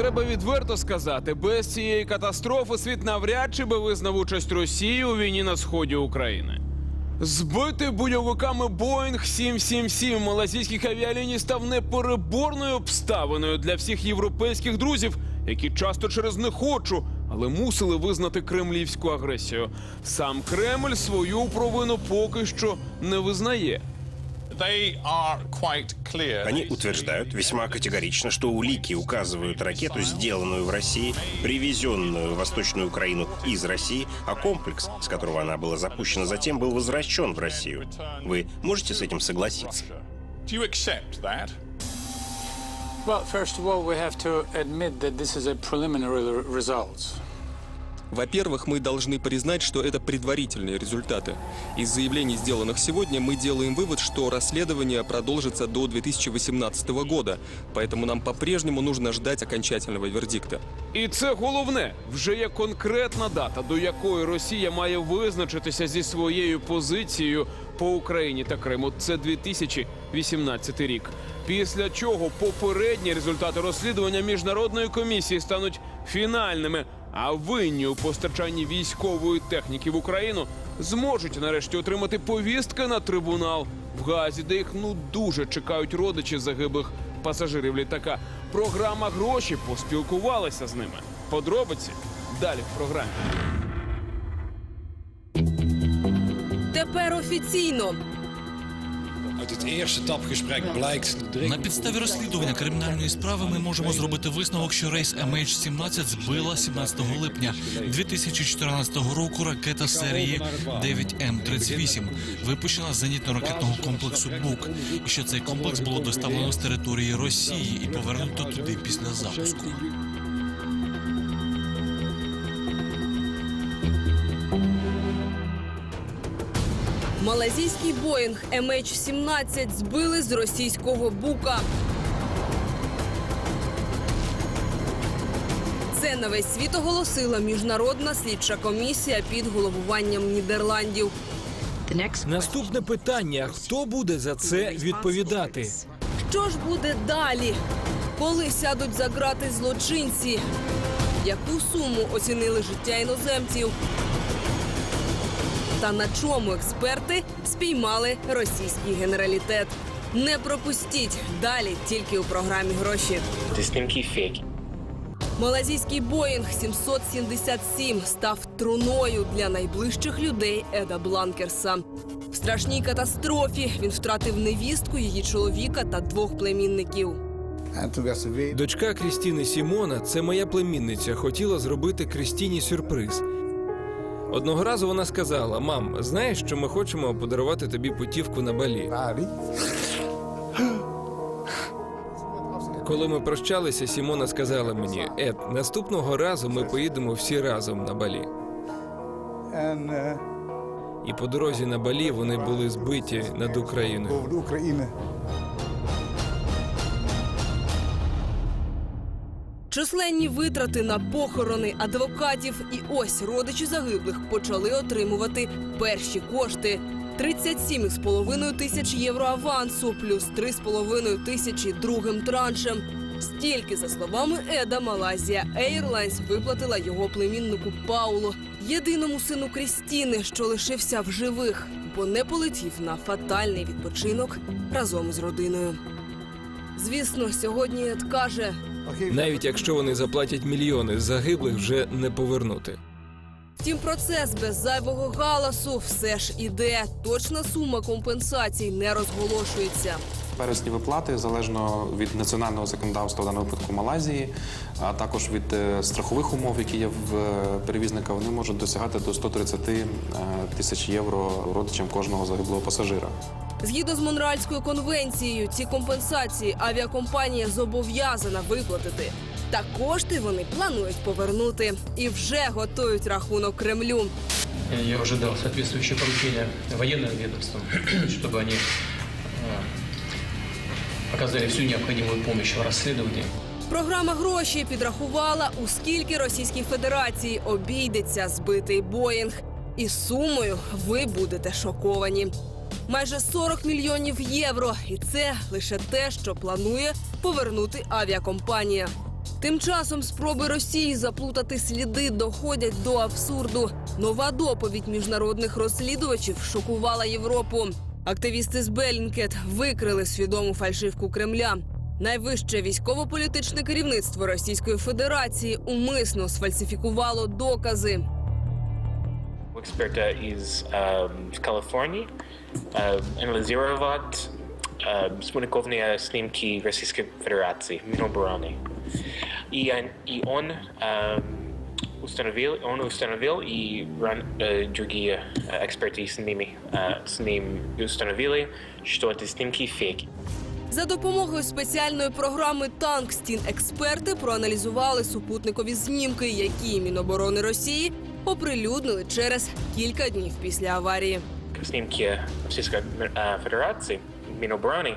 треба відверто сказати, без цієї катастрофи світ навряд чи би визнав участь Росії у війні на сході України. Збитий бойовиками Боїнг 777 малазійських авіаліній став непереборною обставиною для всіх європейських друзів, які часто через не хочу, але мусили визнати кремлівську агресію. Сам Кремль свою провину поки що не визнає. Они утверждают весьма категорично, что улики указывают ракету, сделанную в России, привезенную в Восточную Украину из России, а комплекс, с которого она была запущена затем, был возвращен в Россию. Вы можете с этим согласиться? Do you accept that? Well, first of all, we have to admit that this is a preliminary r- results. Во-первых, мы должны признать, что это предварительные результаты. Из заявлений, сделанных сегодня, мы делаем вывод, что расследование продолжится до 2018 года, поэтому нам по-прежнему нужно ждать окончательного вердикта. І це головне вже є конкретна дата, до якої Росія має визначитися зі своєю позицією по Україні та Криму. Це 2018 рік. Після чого попередні результати розслідування міжнародної комісії стануть фінальними. А винні у постачанні військової техніки в Україну зможуть нарешті отримати повістки на трибунал в Газі, де їх ну дуже чекають родичі загиблих пасажирів літака. Програма гроші поспілкувалася з ними. Подробиці далі в програмі. Тепер офіційно На підставі розслідування кримінальної справи ми можемо зробити висновок, що рейс MH17 збила 17 липня 2014 року ракета серії 9М38, випущена з зенітно-ракетного комплексу БУК, і що цей комплекс було доставлено з території Росії і повернуто туди після запуску. Малазійський Боїнг MH17 збили з російського бука. Це на весь світ оголосила міжнародна слідча комісія під головуванням Нідерландів. Наступне питання: хто буде за це відповідати? Що ж буде далі? Коли сядуть за грати злочинці? Яку суму оцінили життя іноземців? Та на чому експерти спіймали російський генералітет? Не пропустіть далі тільки у програмі гроші. Малазійський Боїнг 777 став труною для найближчих людей Еда Бланкерса. В страшній катастрофі він втратив невістку, її чоловіка та двох племінників. Дочка Крістіни Сімона, це моя племінниця, хотіла зробити Крістіні сюрприз. Одного разу вона сказала: Мам, знаєш, що ми хочемо подарувати тобі путівку на балі. Коли ми прощалися, Сімона сказала мені: Ед, наступного разу ми поїдемо всі разом на балі. І по дорозі на балі вони були збиті над Україною. Численні витрати на похорони адвокатів, і ось родичі загиблих почали отримувати перші кошти. 37,5 тисяч євро авансу, плюс 3,5 тисячі другим траншем. Стільки, за словами Еда, Малайзія Airlines виплатила його племіннику Паулу, єдиному сину Крістіни, що лишився в живих, бо не полетів на фатальний відпочинок разом з родиною. Звісно, сьогодні Ед каже, Навіть якщо вони заплатять мільйони, загиблих вже не повернути. Втім, процес без зайвого галасу все ж іде. Точна сума компенсацій не розголошується. Пересні виплати залежно від національного законодавства в даному випадку Малайзії, а також від е, страхових умов, які є в е, перевізника, вони можуть досягати до 130 е, тисяч євро родичам кожного загиблого пасажира. Згідно з Монреальською конвенцією, ці компенсації авіакомпанія зобов'язана виплатити. Та кошти вони планують повернути і вже готують рахунок Кремлю. Я уже дал соответствующее поручение военным ведомствам, чтобы они э, оказали всю необходимую помощь в расследовании. Програма гроші підрахувала, у скільки Російській Федерації обійдеться збитий Боїнг. І сумою ви будете шоковані. Майже 40 мільйонів євро, і це лише те, що планує повернути авіакомпанія. Тим часом спроби Росії заплутати сліди доходять до абсурду. Нова доповідь міжнародних розслідувачів шокувала Європу. Активісти з Белінкет викрили свідому фальшивку Кремля. Найвище військово-політичне керівництво Російської Федерації умисно сфальсифікувало докази Експерта із е, з Каліфорнії е, аналізував е, спутникові знімки Російської Федерації, Міноборони. И, он- и он э, установил, он установил, и ран- э, другие э, эксперты с ними, э, с ним установили, что эти снимки фейки. За допомогою спеціальної програми Танкстін експерти проаналізували супутникові знімки, які Міноборони Росії оприлюднили через кілька днів після аварії. Снимки Российской э, Федерации, Минобороны,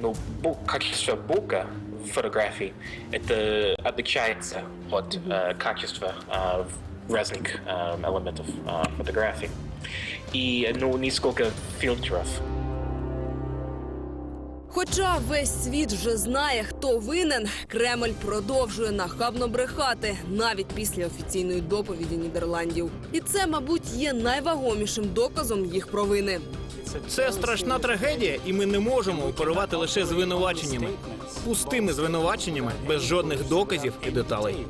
ну, бу- качество бука в фотографии, это отличается от э, качества э, в- разных э, элементов э, фотографий. И, ну, несколько фильтров. Хоча весь світ вже знає, хто винен, Кремль продовжує нахабно брехати навіть після офіційної доповіді Нідерландів. І це, мабуть, є найвагомішим доказом їх провини. Це страшна трагедія, і ми не можемо оперувати лише звинуваченнями. Пустими звинуваченнями без жодних доказів і деталей.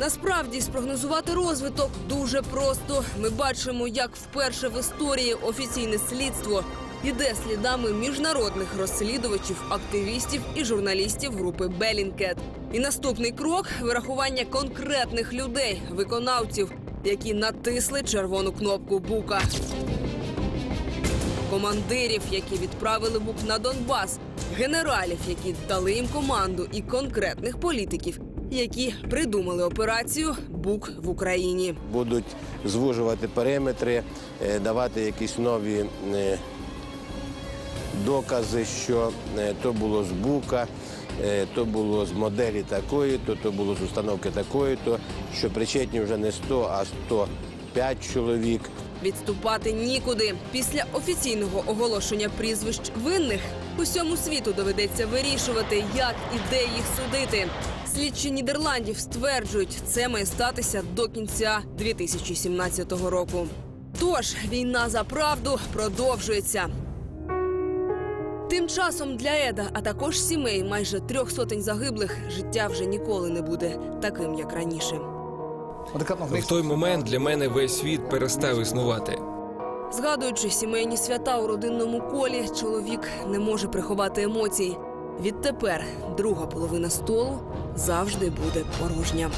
Насправді спрогнозувати розвиток дуже просто. Ми бачимо, як вперше в історії офіційне слідство іде слідами міжнародних розслідувачів, активістів і журналістів групи Белінкет. І наступний крок вирахування конкретних людей, виконавців, які натисли червону кнопку бука. Командирів, які відправили бук на Донбас, генералів, які дали їм команду, і конкретних політиків, які придумали операцію Бук в Україні. будуть звужувати периметри, е, давати якісь нові е, докази, що е, то було з бука, е, то було з моделі такої, то то було з установки такої, то що причетні вже не 100, а 105 чоловік. Відступати нікуди. Після офіційного оголошення прізвищ винних усьому світу доведеться вирішувати, як і де їх судити. Слідчі Нідерландів стверджують, це має статися до кінця 2017 року. Тож війна за правду продовжується. Тим часом для Еда, а також сімей майже трьох сотень загиблих, життя вже ніколи не буде таким, як раніше. В той момент для мене весь світ перестав існувати. Згадуючи сімейні свята у родинному колі, чоловік не може приховати емоцій. Відтепер друга половина столу завжди буде порожня.